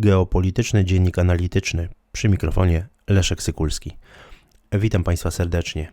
geopolityczny dziennik analityczny przy mikrofonie Leszek Sykulski. Witam Państwa serdecznie.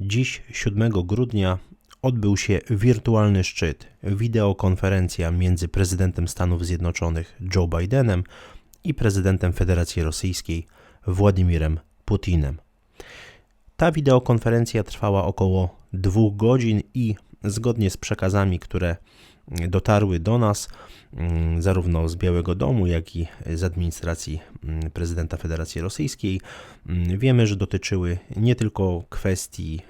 Dziś, 7 grudnia, odbył się wirtualny szczyt, wideokonferencja między prezydentem Stanów Zjednoczonych Joe Bidenem i prezydentem Federacji Rosyjskiej Władimirem Putinem. Ta wideokonferencja trwała około dwóch godzin i zgodnie z przekazami, które dotarły do nas, mm, zarówno z Białego Domu, jak i z administracji mm, prezydenta Federacji Rosyjskiej, mm, wiemy, że dotyczyły nie tylko kwestii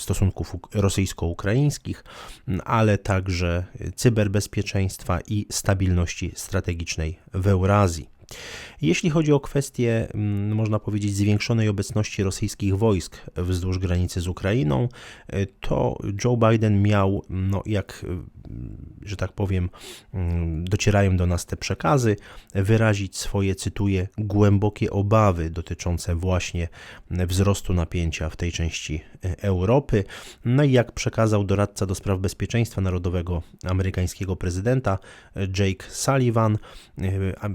stosunków rosyjsko-ukraińskich, ale także cyberbezpieczeństwa i stabilności strategicznej w Eurazji. Jeśli chodzi o kwestię, mm, można powiedzieć, zwiększonej obecności rosyjskich wojsk wzdłuż granicy z Ukrainą, y, to Joe Biden miał, no jak, y, że tak powiem, mm, docierają do nas te przekazy, wyrazić swoje, cytuję, głębokie obawy dotyczące właśnie wzrostu napięcia w tej części y, Europy. No i jak przekazał doradca do spraw bezpieczeństwa narodowego amerykańskiego prezydenta Jake Sullivan,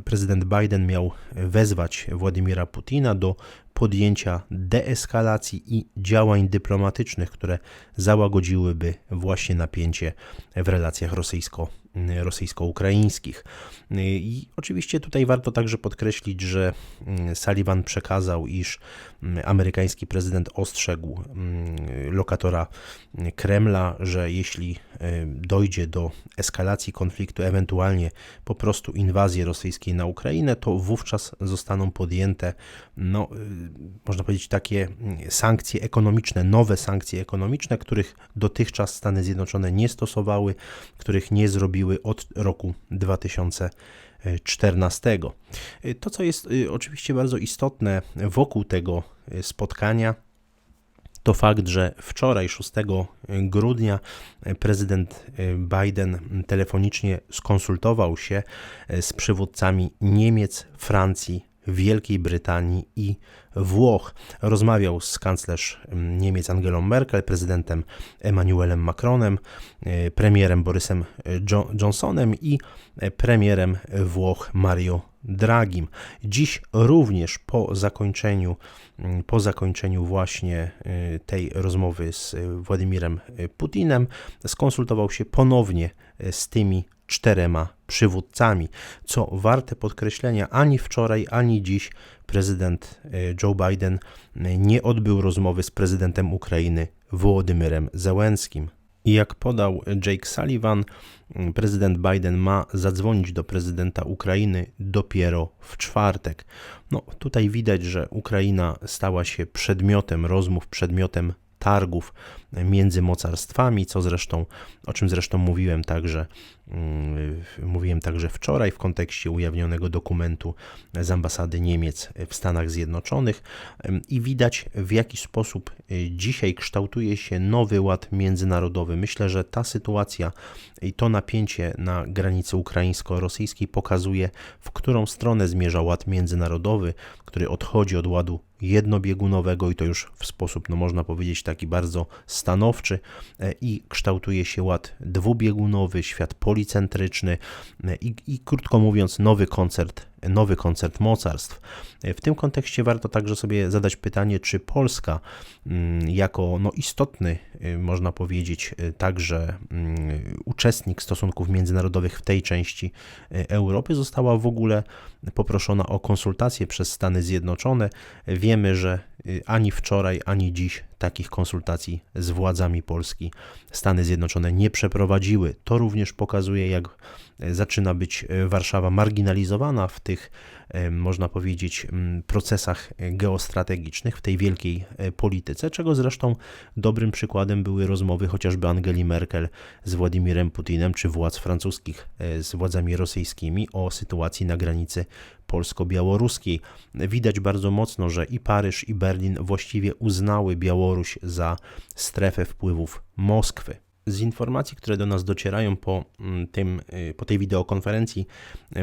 prezydent Biden miał wezwać Władimira Putina do podjęcia deeskalacji i działań dyplomatycznych, które załagodziłyby właśnie napięcie w relacjach rosyjsko rosyjsko-ukraińskich. I oczywiście tutaj warto także podkreślić, że mm, Sullivan przekazał, iż mm, amerykański prezydent ostrzegł mm, lokatora Kremla, że jeśli e, dojdzie do eskalacji konfliktu, ewentualnie po prostu inwazji rosyjskiej na Ukrainę, to wówczas zostaną podjęte, no, e, można powiedzieć, takie sankcje ekonomiczne, nowe sankcje ekonomiczne, których dotychczas Stany Zjednoczone nie stosowały, których nie zrobiły robiły od roku 2014. To, co jest y, oczywiście bardzo istotne wokół tego y, spotkania, to fakt, że wczoraj, 6 grudnia, prezydent y, Biden telefonicznie skonsultował się z przywódcami Niemiec, Francji, Wielkiej Brytanii i Włoch. Rozmawiał z kanclerz mm, Niemiec Angelą Merkel, prezydentem Emmanuelem Macronem, e, premierem Borysem e, Johnsonem i e, premierem Włoch Mario Dragim. Dziś również po zakończeniu, mm, po zakończeniu właśnie tej rozmowy z Władimirem Putinem skonsultował się ponownie z tymi czterema przywódcami. Co warte podkreślenia, ani wczoraj, ani dziś prezydent e, Joe Biden e, nie odbył rozmowy z prezydentem Ukrainy Wołodymyrem Zełenskim. I jak podał Jake Sullivan, prezydent Biden ma zadzwonić do prezydenta Ukrainy dopiero w czwartek. No, tutaj widać, że Ukraina stała się przedmiotem rozmów, przedmiotem targów między mocarstwami, co zresztą, o czym zresztą mówiłem także, mówiłem także wczoraj w kontekście ujawnionego dokumentu z ambasady Niemiec w Stanach Zjednoczonych i widać w jaki sposób y, dzisiaj kształtuje się nowy ład międzynarodowy. Myślę, że ta sytuacja i to napięcie na granicy ukraińsko-rosyjskiej pokazuje, w którą stronę zmierza ład międzynarodowy, który odchodzi od ładu jednobiegunowego i to już w sposób, no można powiedzieć, taki bardzo stanowczy e, i kształtuje się ład dwubiegunowy, świat policentryczny i, i krótko mówiąc nowy koncert nowy koncert mocarstw. W tym kontekście warto także sobie zadać pytanie, czy Polska mm, jako no, istotny, y, można powiedzieć, y, także mm, uczestnik stosunków międzynarodowych w tej części y, Europy została w ogóle poproszona o konsultacje przez Stany Zjednoczone. Wiemy, że ani wczoraj, ani dziś takich konsultacji z władzami Polski Stany Zjednoczone nie przeprowadziły. To również pokazuje, jak zaczyna być Warszawa marginalizowana w tych, można powiedzieć, procesach geostrategicznych, w tej wielkiej e, polityce, czego zresztą dobrym przykładem były rozmowy chociażby Angeli Merkel z Władimirem Putinem, czy władz francuskich e, z władzami rosyjskimi o sytuacji na granicy polsko-białoruskiej. Widać bardzo mocno, że i Paryż, i Berlin właściwie uznały Białoruś za strefę wpływów Moskwy. Z informacji, które do nas docierają po, mm, tym, y, po tej wideokonferencji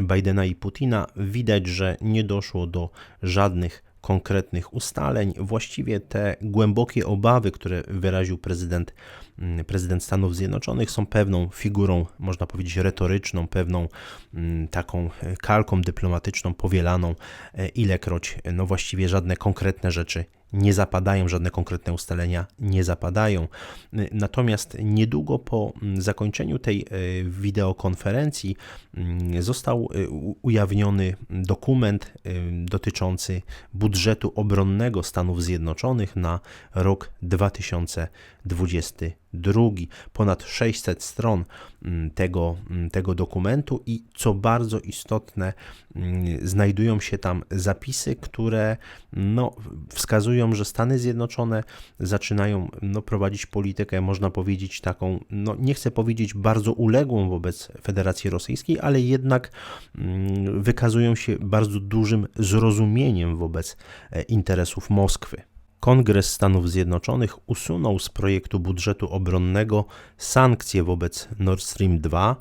Bidena i Putina, widać, że nie doszło do żadnych konkretnych ustaleń. Właściwie te głębokie obawy, które wyraził prezydent, Mm, prezydent Stanów Zjednoczonych są pewną figurą, można powiedzieć, retoryczną, pewną mm, taką e, kalką dyplomatyczną powielaną, e, ilekroć e, no właściwie żadne konkretne rzeczy nie zapadają, żadne konkretne ustalenia nie zapadają. Natomiast niedługo po mm, zakończeniu tej wideokonferencji został ujawniony dokument dotyczący budżetu obronnego Stanów Zjednoczonych na rok 2020. 22. Ponad 600 stron mm, tego, mm, tego dokumentu i co bardzo istotne, mm, znajdują się tam zapisy, które no, wskazują, że Stany Zjednoczone zaczynają no, prowadzić politykę, można powiedzieć, taką, no, nie chcę powiedzieć bardzo uległą wobec Federacji Rosyjskiej, ale jednak wykazują się bardzo dużym zrozumieniem wobec e, interesów Moskwy. Kongres Stanów Zjednoczonych usunął z projektu budżetu obronnego sankcje wobec Nord Stream 2,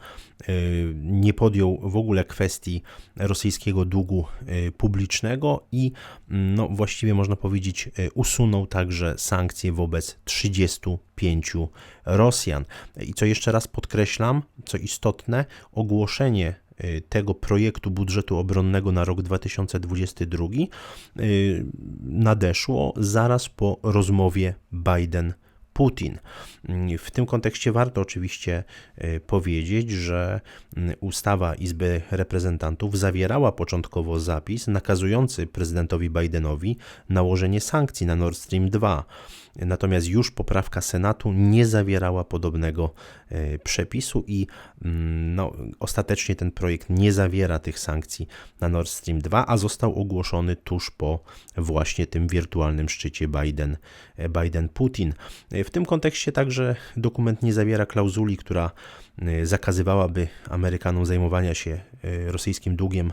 y, nie podjął w ogóle kwestii rosyjskiego długu y, publicznego i no, właściwie można powiedzieć y, usunął także sankcje wobec 35 Rosjan. I co jeszcze raz podkreślam, co istotne, ogłoszenie tego projektu budżetu obronnego na rok 2022 y, nadeszło zaraz po rozmowie Biden. Putin. W tym kontekście warto oczywiście powiedzieć, że ustawa Izby Reprezentantów zawierała początkowo zapis nakazujący prezydentowi Bidenowi nałożenie sankcji na Nord Stream 2. Natomiast już poprawka Senatu nie zawierała podobnego e, przepisu i no, ostatecznie ten projekt nie zawiera tych sankcji na Nord Stream 2, a został ogłoszony tuż po właśnie tym wirtualnym szczycie Biden, e, Biden-Putin. E, w tym kontekście także dokument nie zawiera klauzuli, która zakazywałaby Amerykanom zajmowania się rosyjskim długiem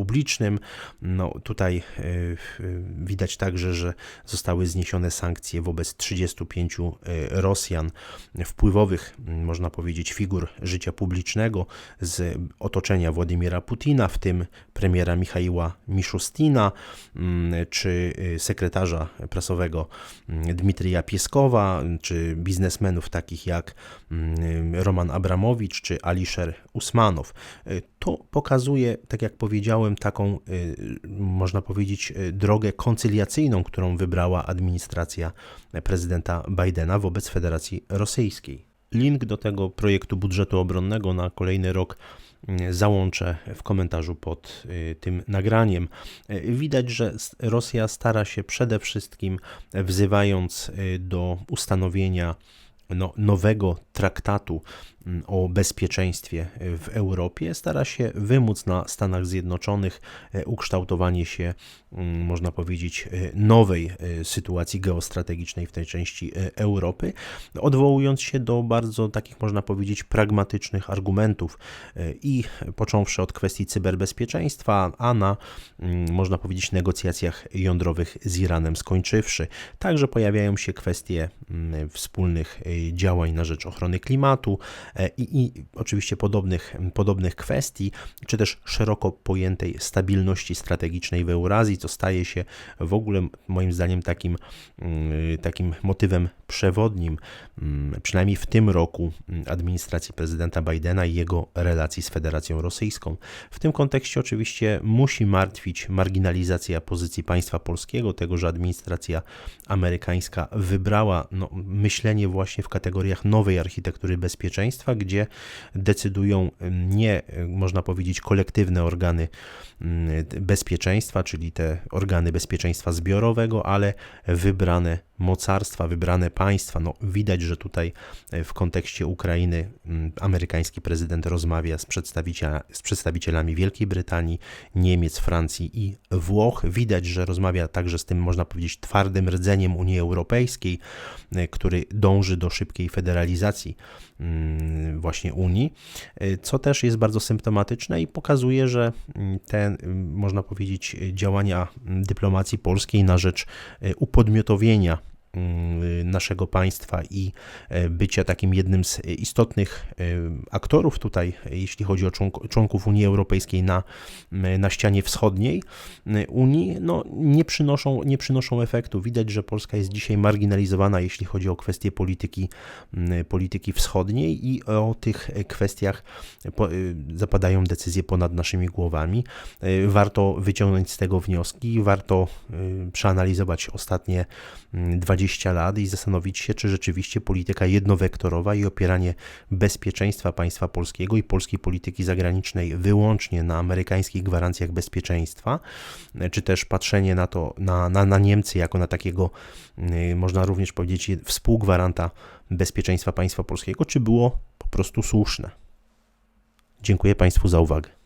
publicznym. No, tutaj e, widać także, że zostały zniesione sankcje wobec 35 e, Rosjan, wpływowych, można powiedzieć, figur życia publicznego z otoczenia Władimira Putina, w tym premiera Michaiła Miszustina, czy e, sekretarza prasowego Dmitrija Pieskowa, czy biznesmenów takich jak Roman Abramowicz, czy Alisher Usmanow. To pokazuje, tak jak powiedziałem, taką, y, można powiedzieć, y, drogę koncyliacyjną, którą wybrała administracja prezydenta Bidena wobec Federacji Rosyjskiej. Link do tego projektu budżetu obronnego na kolejny rok y, załączę w komentarzu pod tym nagraniem. Widać, że Rosja stara się przede wszystkim, wzywając do ustanowienia no, nowego traktatu Mm, o bezpieczeństwie w Europie, stara się wymóc na Stanach Zjednoczonych e, ukształtowanie się, mm, można powiedzieć, e, nowej e, sytuacji geostrategicznej w tej części Europy, odwołując się do bardzo takich, można powiedzieć, pragmatycznych argumentów i począwszy od kwestii cyberbezpieczeństwa, a na, mm, można powiedzieć, negocjacjach jądrowych z Iranem skończywszy. Także pojawiają się kwestie wspólnych działań na rzecz ochrony klimatu, E, i, i oczywiście podobnych, podobnych kwestii, czy też szeroko pojętej stabilności strategicznej w Eurazji, co staje się w ogóle moim zdaniem takim, mm, takim motywem przewodnim, mm, przynajmniej w tym roku, mm, administracji prezydenta Bidena i jego relacji z Federacją Rosyjską. W tym kontekście oczywiście musi martwić marginalizacja pozycji państwa polskiego, tego, że administracja amerykańska wybrała no, myślenie właśnie w kategoriach nowej architektury bezpieczeństwa, gdzie decydują mm, nie, można powiedzieć, kolektywne organy bezpieczeństwa, czyli te organy bezpieczeństwa zbiorowego, ale wybrane mocarstwa, wybrane państwa. No, widać, że tutaj e, w kontekście Ukrainy mm, amerykański prezydent rozmawia z, z przedstawicielami Wielkiej Brytanii, Niemiec, Francji i Włoch. Widać, że rozmawia także z tym, można powiedzieć, twardym rdzeniem Unii Europejskiej, e, który dąży do szybkiej federalizacji właśnie Unii, e, co też jest bardzo symptomatyczne i pokazuje, że mm, te, można powiedzieć, działania dyplomacji polskiej na rzecz upodmiotowienia mm, naszego państwa i e, bycia takim jednym z istotnych e, aktorów tutaj, jeśli chodzi o członk- członków Unii Europejskiej na, na ścianie wschodniej Unii, no, nie, przynoszą, nie przynoszą efektu. Widać, że Polska jest dzisiaj marginalizowana, jeśli chodzi o kwestie polityki, polityki wschodniej i o tych kwestiach zapadają decyzje ponad naszymi głowami. Warto wyciągnąć z tego wnioski, warto przeanalizować ostatnie 20 lat i zastanowić się, czy rzeczywiście polityka jednowektorowa i opieranie bezpieczeństwa państwa polskiego i polskiej polityki zagranicznej wyłącznie na amerykańskich gwarancjach bezpieczeństwa, czy też patrzenie na to, na, na, na Niemcy jako na takiego, y, można również powiedzieć, współgwaranta bezpieczeństwa państwa polskiego, czy było po prostu słuszne. Dziękuję Państwu za uwagę.